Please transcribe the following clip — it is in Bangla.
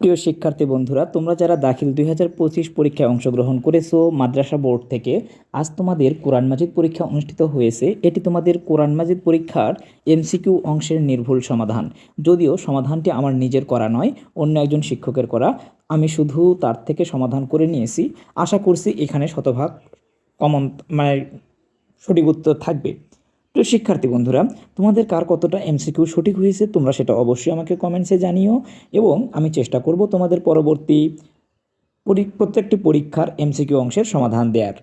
প্রিয় শিক্ষার্থী বন্ধুরা, তোমরা যারা দাখিল দুই হাজার পঁচিশ পরীক্ষায় অংশগ্রহণ করেছ মাদ্রাসা বোর্ড থেকে, আজ তোমাদের কোরআন মাজিদ পরীক্ষা অনুষ্ঠিত হয়েছে। এটি তোমাদের কোরআন মাজিদ পরীক্ষার এমসিকিউ অংশের নির্ভুল সমাধান। যদিও সমাধানটি আমার নিজের করা নয়, অন্য একজন শিক্ষকের করা। আমি শুধু তার থেকে সমাধান করে নিয়েছি। আশা করছি এখানে শতভাগ কমন মানে সঠিক উত্তর থাকবে। তো শিক্ষার্থী বন্ধুরা, তোমাদের কার কতটা এমসিকিউ সঠিক হয়েছে তোমরা সেটা অবশ্যই আমাকে কমেন্টসে জানিও এবং আমি চেষ্টা করব তোমাদের পরবর্তী পরি- প্রত্যেকটি পরীক্ষার এমসিকিউ অংশের সমাধান দেওয়ার